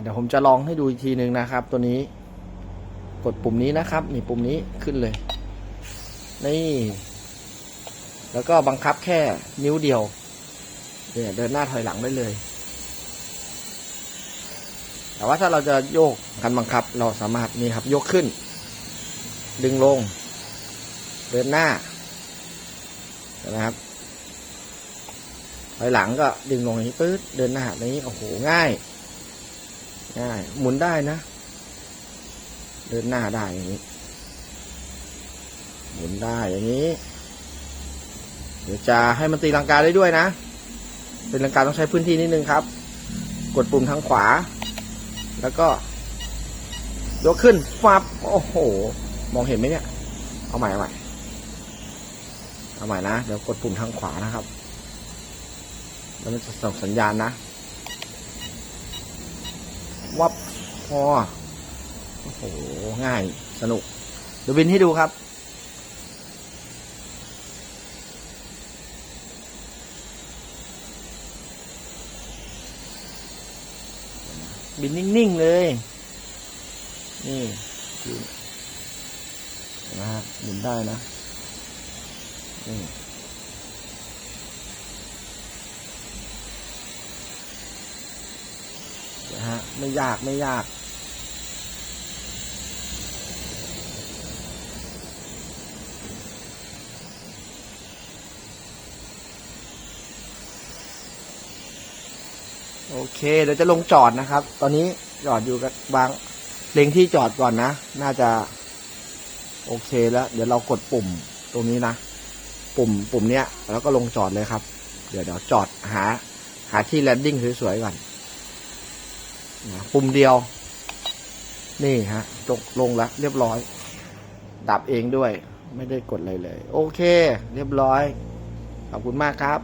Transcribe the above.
เดี๋ยวผมจะลองให้ดูอีกทีหนึ่งนะครับ ตัวนี้ กดปุ่มนี้นะครับ นี่ปุ่มนี้ขึ้นเลย นี่ แล้วก็บังคับแค่นิ้วเดียวเนี่ยเดินหน้าถอยหลังได้เลย แต่ว่าถ้าเราจะโยกการบังคับ เราสามารถนี่ครับ ยกขึ้น ดึงลง เดินหน้านะครับถอยหลังก็ดึงลงอย่างนี้ปื๊ดเดินหน้าอย่างนี้โอ้โหง่าย ง่ายหมุนได้นะ เดินหน้าได้อย่างนี้ หมุนได้อย่างนี้ เดี๋ยวจะให้มันตีลังกาได้ด้วยนะตีลังกาต้องใช้พื้นที่นิดนึงครับ กดปุ่มทางขวา แล้วก็ยกขึ้นฟับโอ้โห มองเห็นไหมเนี่ย เอาใหม่เอาใหม่เอาใหม่นะ เดี๋ยวกดปุ่มทางขวานะครับ แล้วมันจะส่งสัญญาณนะ วับพอโอ้โห ง่ายสนุก เดี๋ยวบินให้ดูครับบินนิ่ง ๆ เลย นี่คือนะครับหมุนได้นะ นี่นะไม่ยากไม่ยาก โอเค เดี๋ยวจะลงจอดนะครับ ตอนนี้จอดอยู่กับบางเล็งที่จอดก่อนนะ น่าจะ โอเคแล้ว เดี๋ยวเรากดปุ่มตรงนี้นะ ปุ่มปุ่มเนี้ย แล้วก็ลงจอดเลยครับ เดี๋ยวเดี๋ยวจอดหา หาที่แลนดิ้งสวยๆก่อน ปุ่มเดียว นี่ฮะจกลงแล้ว เรียบร้อย ดับเองด้วย ไม่ได้กดอะไรเลย โอเค เรียบร้อย ขอบคุณมากครับ